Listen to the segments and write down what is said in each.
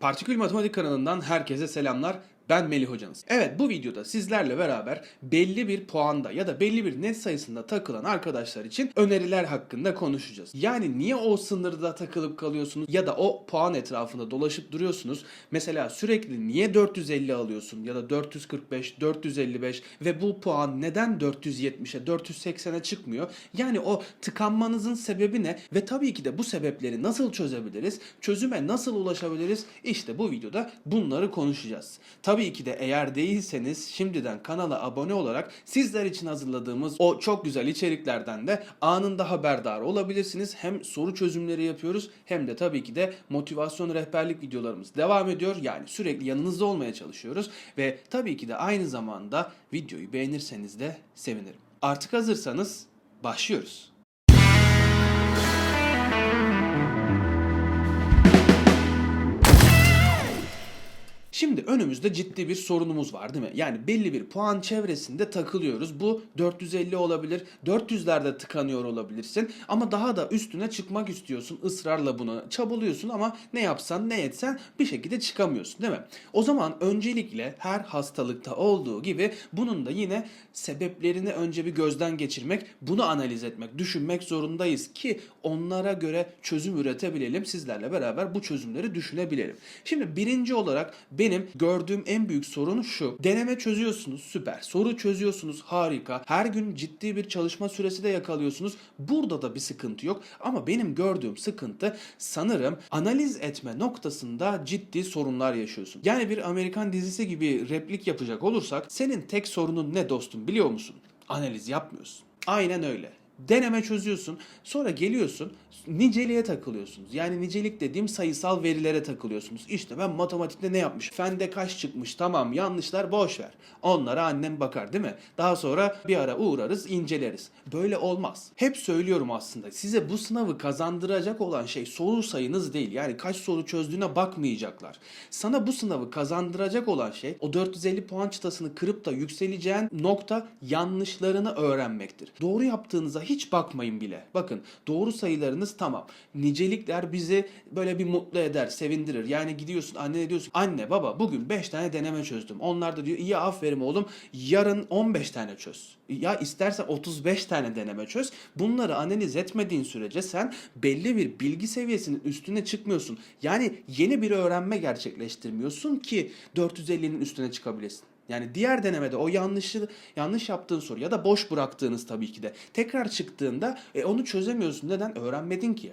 Partikül Matematik kanalından herkese selamlar. Ben Melih hocanız. Evet bu videoda sizlerle beraber belli bir puanda ya da belli bir net sayısında takılan arkadaşlar için öneriler hakkında konuşacağız. Yani niye o sınırda takılıp kalıyorsunuz ya da o puan etrafında dolaşıp duruyorsunuz? Mesela sürekli niye 450 alıyorsun ya da 445, 455 ve bu puan neden 470'e, 480'e çıkmıyor? Yani o tıkanmanızın sebebi ne? Ve tabii ki de bu sebepleri nasıl çözebiliriz? Çözüme nasıl ulaşabiliriz? İşte bu videoda bunları konuşacağız. Tabii ki de eğer değilseniz şimdiden kanala abone olarak sizler için hazırladığımız o çok güzel içeriklerden de anında haberdar olabilirsiniz. Hem soru çözümleri yapıyoruz hem de tabii ki de motivasyon rehberlik videolarımız devam ediyor. Yani sürekli yanınızda olmaya çalışıyoruz ve tabii ki de aynı zamanda videoyu beğenirseniz de sevinirim. Artık hazırsanız başlıyoruz. Şimdi önümüzde ciddi bir sorunumuz var değil mi? Yani belli bir puan çevresinde takılıyoruz. Bu 450 olabilir, 400'lerde tıkanıyor olabilirsin ama daha da üstüne çıkmak istiyorsun. ısrarla bunu çabalıyorsun ama ne yapsan ne etsen bir şekilde çıkamıyorsun değil mi? O zaman öncelikle her hastalıkta olduğu gibi bunun da yine sebeplerini önce bir gözden geçirmek, bunu analiz etmek, düşünmek zorundayız ki onlara göre çözüm üretebilelim. Sizlerle beraber bu çözümleri düşünebilelim. Şimdi birinci olarak benim gördüğüm en büyük sorun şu. Deneme çözüyorsunuz süper. Soru çözüyorsunuz harika. Her gün ciddi bir çalışma süresi de yakalıyorsunuz. Burada da bir sıkıntı yok. Ama benim gördüğüm sıkıntı sanırım analiz etme noktasında ciddi sorunlar yaşıyorsun. Yani bir Amerikan dizisi gibi replik yapacak olursak senin tek sorunun ne dostum biliyor musun? Analiz yapmıyorsun. Aynen öyle. Deneme çözüyorsun. Sonra geliyorsun niceliğe takılıyorsunuz. Yani nicelik dediğim sayısal verilere takılıyorsunuz. İşte ben matematikte ne yapmış? Fende kaç çıkmış? Tamam yanlışlar boş ver. Onlara annem bakar değil mi? Daha sonra bir ara uğrarız inceleriz. Böyle olmaz. Hep söylüyorum aslında. Size bu sınavı kazandıracak olan şey soru sayınız değil. Yani kaç soru çözdüğüne bakmayacaklar. Sana bu sınavı kazandıracak olan şey o 450 puan çıtasını kırıp da yükseleceğin nokta yanlışlarını öğrenmektir. Doğru yaptığınıza hiç bakmayın bile. Bakın doğru sayılarınız tamam. Nicelikler bizi böyle bir mutlu eder, sevindirir. Yani gidiyorsun annene diyorsun anne baba bugün 5 tane deneme çözdüm. Onlar da diyor iyi aferin oğlum yarın 15 tane çöz. Ya istersen 35 tane deneme çöz. Bunları analiz etmediğin sürece sen belli bir bilgi seviyesinin üstüne çıkmıyorsun. Yani yeni bir öğrenme gerçekleştirmiyorsun ki 450'nin üstüne çıkabilesin. Yani diğer denemede o yanlışı yanlış yaptığın soru ya da boş bıraktığınız tabii ki de tekrar çıktığında e, onu çözemiyorsun. Neden? Öğrenmedin ki.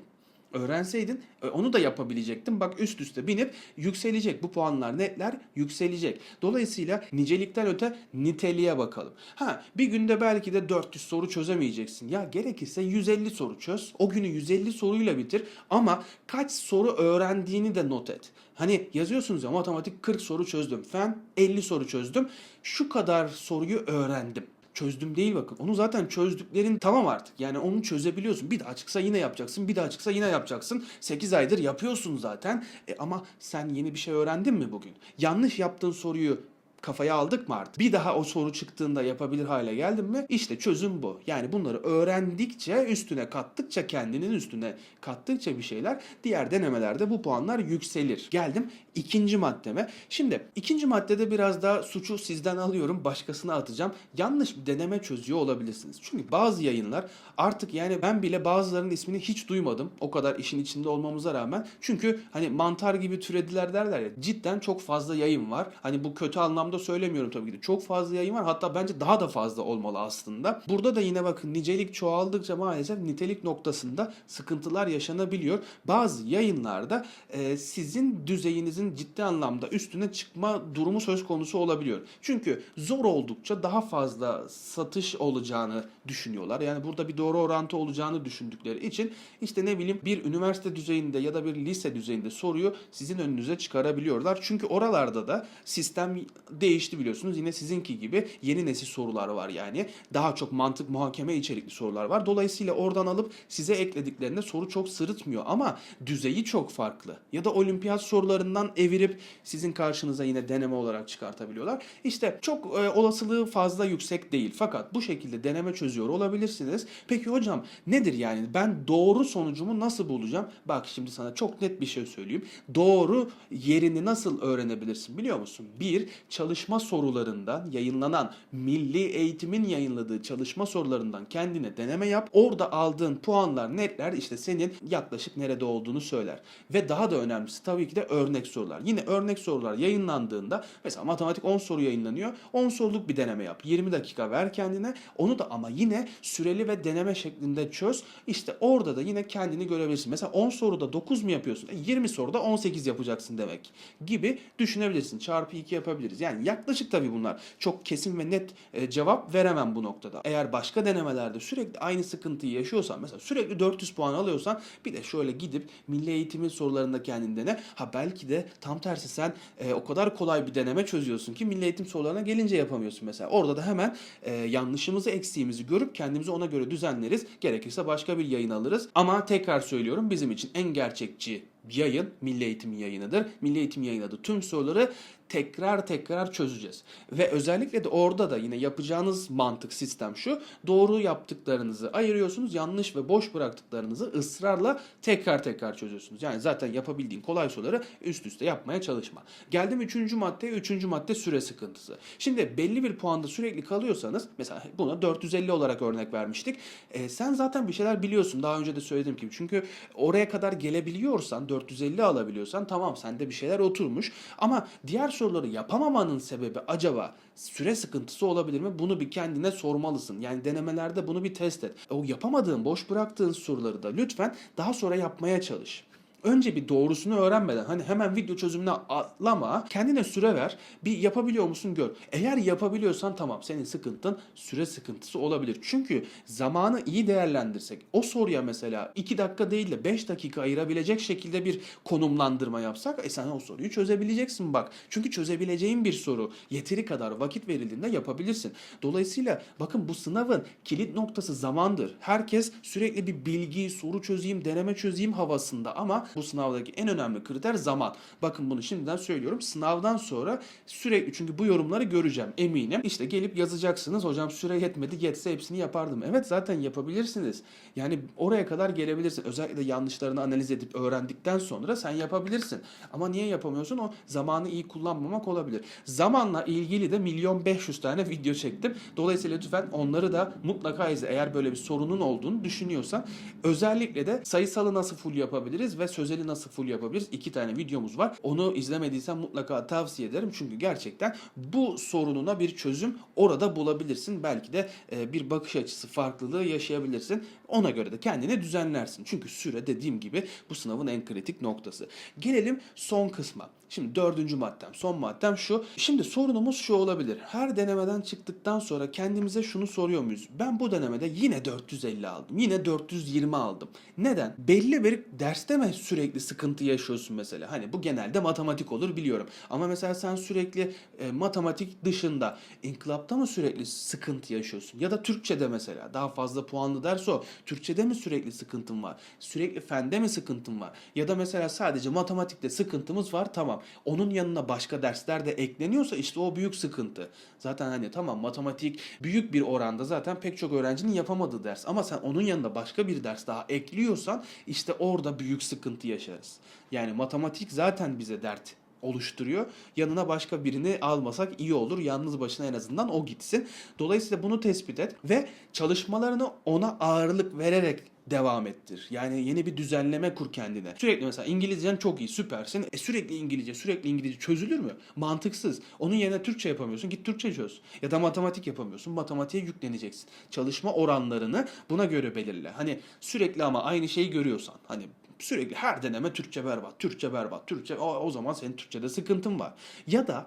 Öğrenseydin e, onu da yapabilecektin. Bak üst üste binip yükselecek. Bu puanlar netler yükselecek. Dolayısıyla nicelikten öte niteliğe bakalım. Ha bir günde belki de 400 soru çözemeyeceksin. Ya gerekirse 150 soru çöz. O günü 150 soruyla bitir ama kaç soru öğrendiğini de not et. Hani yazıyorsunuz ya matematik 40 soru çözdüm. Fen 50 soru çözdüm. Şu kadar soruyu öğrendim çözdüm değil bakın. Onu zaten çözdüklerin tamam artık. Yani onu çözebiliyorsun. Bir daha çıksa yine yapacaksın. Bir daha çıksa yine yapacaksın. 8 aydır yapıyorsun zaten. E ama sen yeni bir şey öğrendin mi bugün? Yanlış yaptığın soruyu kafaya aldık mı artık? Bir daha o soru çıktığında yapabilir hale geldin mi? İşte çözüm bu. Yani bunları öğrendikçe, üstüne kattıkça, kendinin üstüne kattıkça bir şeyler diğer denemelerde bu puanlar yükselir. Geldim ikinci maddeme. Şimdi ikinci maddede biraz daha suçu sizden alıyorum, başkasına atacağım. Yanlış bir deneme çözüyor olabilirsiniz. Çünkü bazı yayınlar artık yani ben bile bazılarının ismini hiç duymadım. O kadar işin içinde olmamıza rağmen. Çünkü hani mantar gibi türediler derler ya. Cidden çok fazla yayın var. Hani bu kötü anlamda söylemiyorum tabii ki de. Çok fazla yayın var. Hatta bence daha da fazla olmalı aslında. Burada da yine bakın nicelik çoğaldıkça maalesef nitelik noktasında sıkıntılar yaşanabiliyor. Bazı yayınlarda e, sizin düzeyinizin ciddi anlamda üstüne çıkma durumu söz konusu olabiliyor. Çünkü zor oldukça daha fazla satış olacağını düşünüyorlar. Yani burada bir doğru orantı olacağını düşündükleri için işte ne bileyim bir üniversite düzeyinde ya da bir lise düzeyinde soruyu sizin önünüze çıkarabiliyorlar. Çünkü oralarda da sistem değişti biliyorsunuz. Yine sizinki gibi yeni nesil sorular var yani. Daha çok mantık muhakeme içerikli sorular var. Dolayısıyla oradan alıp size eklediklerinde soru çok sırıtmıyor ama düzeyi çok farklı. Ya da olimpiyat sorularından evirip sizin karşınıza yine deneme olarak çıkartabiliyorlar. İşte çok e, olasılığı fazla yüksek değil. Fakat bu şekilde deneme çözüyor olabilirsiniz. Peki hocam nedir yani? Ben doğru sonucumu nasıl bulacağım? Bak şimdi sana çok net bir şey söyleyeyim. Doğru yerini nasıl öğrenebilirsin biliyor musun? Bir, çalışma sorularından yayınlanan Milli Eğitim'in yayınladığı çalışma sorularından kendine deneme yap. Orada aldığın puanlar, netler işte senin yaklaşık nerede olduğunu söyler. Ve daha da önemlisi tabii ki de örnek sorular. Yine örnek sorular yayınlandığında mesela matematik 10 soru yayınlanıyor. 10 soruluk bir deneme yap. 20 dakika ver kendine. Onu da ama yine süreli ve deneme şeklinde çöz. İşte orada da yine kendini görebilirsin. Mesela 10 soruda 9 mu yapıyorsun? E 20 soruda 18 yapacaksın demek gibi düşünebilirsin. Çarpı 2 yapabiliriz. Yani yaklaşık tabii bunlar. Çok kesin ve net e, cevap veremem bu noktada. Eğer başka denemelerde sürekli aynı sıkıntıyı yaşıyorsan mesela sürekli 400 puan alıyorsan bir de şöyle gidip milli eğitimin sorularında kendin dene. Ha belki de tam tersi sen e, o kadar kolay bir deneme çözüyorsun ki milli eğitim sorularına gelince yapamıyorsun mesela. Orada da hemen e, yanlışımızı eksiğimizi görüp kendimizi ona göre düzenleriz. Gerekirse başka bir yayın alırız. Ama tekrar söylüyorum bizim için en gerçekçi yayın Milli Eğitim yayınıdır. Milli Eğitim yayınladığı tüm soruları tekrar tekrar çözeceğiz. Ve özellikle de orada da yine yapacağınız mantık sistem şu. Doğru yaptıklarınızı ayırıyorsunuz. Yanlış ve boş bıraktıklarınızı ısrarla tekrar tekrar çözüyorsunuz. Yani zaten yapabildiğin kolay soruları üst üste yapmaya çalışma. Geldim üçüncü maddeye. Üçüncü madde süre sıkıntısı. Şimdi belli bir puanda sürekli kalıyorsanız mesela buna 450 olarak örnek vermiştik. E, sen zaten bir şeyler biliyorsun. Daha önce de söylediğim gibi. Çünkü oraya kadar gelebiliyorsan 450 alabiliyorsan tamam sende bir şeyler oturmuş. Ama diğer soruları yapamamanın sebebi acaba süre sıkıntısı olabilir mi? Bunu bir kendine sormalısın. Yani denemelerde bunu bir test et. O yapamadığın, boş bıraktığın soruları da lütfen daha sonra yapmaya çalış. Önce bir doğrusunu öğrenmeden hani hemen video çözümüne atlama. Kendine süre ver. Bir yapabiliyor musun gör. Eğer yapabiliyorsan tamam senin sıkıntın süre sıkıntısı olabilir. Çünkü zamanı iyi değerlendirsek o soruya mesela 2 dakika değil de 5 dakika ayırabilecek şekilde bir konumlandırma yapsak e sen o soruyu çözebileceksin bak. Çünkü çözebileceğin bir soru yeteri kadar vakit verildiğinde yapabilirsin. Dolayısıyla bakın bu sınavın kilit noktası zamandır. Herkes sürekli bir bilgi, soru çözeyim, deneme çözeyim havasında ama bu sınavdaki en önemli kriter zaman. Bakın bunu şimdiden söylüyorum. Sınavdan sonra sürekli çünkü bu yorumları göreceğim eminim. İşte gelip yazacaksınız. Hocam süre yetmedi. Yetse hepsini yapardım. Evet zaten yapabilirsiniz. Yani oraya kadar gelebilirsin. Özellikle yanlışlarını analiz edip öğrendikten sonra sen yapabilirsin. Ama niye yapamıyorsun? O zamanı iyi kullanmamak olabilir. Zamanla ilgili de milyon 500 tane video çektim. Dolayısıyla lütfen onları da mutlaka izle. Eğer böyle bir sorunun olduğunu düşünüyorsan. Özellikle de sayısalı nasıl full yapabiliriz ve sözeli nasıl full yapabiliriz? İki tane videomuz var. Onu izlemediysen mutlaka tavsiye ederim. Çünkü gerçekten bu sorununa bir çözüm orada bulabilirsin. Belki de e, bir bakış açısı farklılığı yaşayabilirsin. Ona göre de kendini düzenlersin. Çünkü süre dediğim gibi bu sınavın en kritik noktası. Gelelim son kısma. Şimdi dördüncü maddem, son maddem şu. Şimdi sorunumuz şu olabilir. Her denemeden çıktıktan sonra kendimize şunu soruyor muyuz? Ben bu denemede yine 450 aldım. Yine 420 aldım. Neden? Belli bir derste mi sürekli sıkıntı yaşıyorsun mesela? Hani bu genelde matematik olur biliyorum. Ama mesela sen sürekli e, matematik dışında inkılapta mı sürekli sıkıntı yaşıyorsun? Ya da Türkçe'de mesela daha fazla puanlı ders o. Türkçe'de mi sürekli sıkıntın var? Sürekli fende mi sıkıntın var? Ya da mesela sadece matematikte sıkıntımız var tamam. Onun yanına başka dersler de ekleniyorsa işte o büyük sıkıntı. Zaten hani tamam matematik büyük bir oranda zaten pek çok öğrencinin yapamadığı ders. Ama sen onun yanında başka bir ders daha ekliyorsan işte orada büyük sıkıntı yaşarız. Yani matematik zaten bize dert oluşturuyor. Yanına başka birini almasak iyi olur. Yalnız başına en azından o gitsin. Dolayısıyla bunu tespit et ve çalışmalarını ona ağırlık vererek devam ettir. Yani yeni bir düzenleme kur kendine. Sürekli mesela İngilizcen çok iyi, süpersin. E sürekli İngilizce, sürekli İngilizce çözülür mü? Mantıksız. Onun yerine Türkçe yapamıyorsun. Git Türkçe çöz. Ya da matematik yapamıyorsun. Matematiğe yükleneceksin. Çalışma oranlarını buna göre belirle. Hani sürekli ama aynı şeyi görüyorsan. Hani sürekli her deneme Türkçe berbat, Türkçe berbat, Türkçe o, o zaman senin Türkçede sıkıntın var. Ya da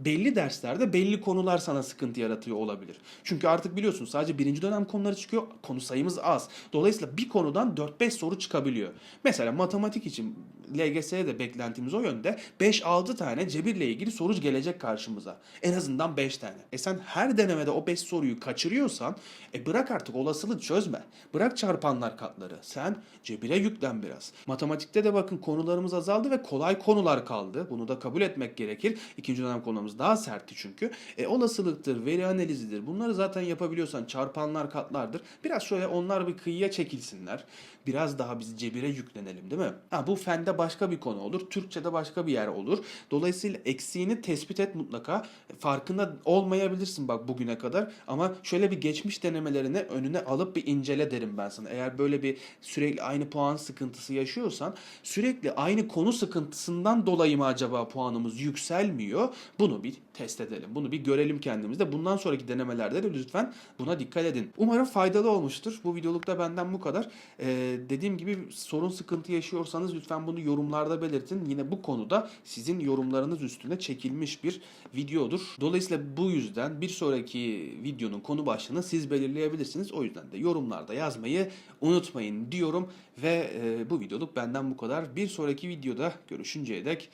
belli derslerde belli konular sana sıkıntı yaratıyor olabilir. Çünkü artık biliyorsun sadece birinci dönem konuları çıkıyor. Konu sayımız az. Dolayısıyla bir konudan 4-5 soru çıkabiliyor. Mesela matematik için LGS'ye de beklentimiz o yönde. 5-6 tane cebirle ilgili soru gelecek karşımıza. En azından 5 tane. E sen her denemede o 5 soruyu kaçırıyorsan e bırak artık olasılık çözme. Bırak çarpanlar katları. Sen cebire yüklen biraz. Matematikte de bakın konularımız azaldı ve kolay konular kaldı. Bunu da kabul etmek gerekir. İkinci dönem konularımız daha sertti çünkü. E, olasılıktır, veri analizidir. Bunları zaten yapabiliyorsan çarpanlar katlardır. Biraz şöyle onlar bir kıyıya çekilsinler. Biraz daha biz cebire yüklenelim değil mi? Ha, bu fende başka bir konu olur. Türkçe'de başka bir yer olur. Dolayısıyla eksiğini tespit et mutlaka. Farkında olmayabilirsin bak bugüne kadar. Ama şöyle bir geçmiş denemelerini önüne alıp bir incele derim ben sana. Eğer böyle bir sürekli aynı puan sıkıntısı yaşıyorsan sürekli aynı konu sıkıntısından dolayı mı acaba puanımız yükselmiyor? Bunu bir test edelim. Bunu bir görelim kendimizde. Bundan sonraki denemelerde de lütfen buna dikkat edin. Umarım faydalı olmuştur. Bu videolukta benden bu kadar. Ee, dediğim gibi sorun sıkıntı yaşıyorsanız lütfen bunu yorumlarda belirtin. Yine bu konuda sizin yorumlarınız üstüne çekilmiş bir videodur. Dolayısıyla bu yüzden bir sonraki videonun konu başlığını siz belirleyebilirsiniz. O yüzden de yorumlarda yazmayı unutmayın diyorum ve e, bu videoluk benden bu kadar. Bir sonraki videoda görüşünceye dek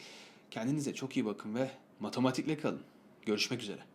kendinize çok iyi bakın ve matematikle kalın. Görüşmek üzere.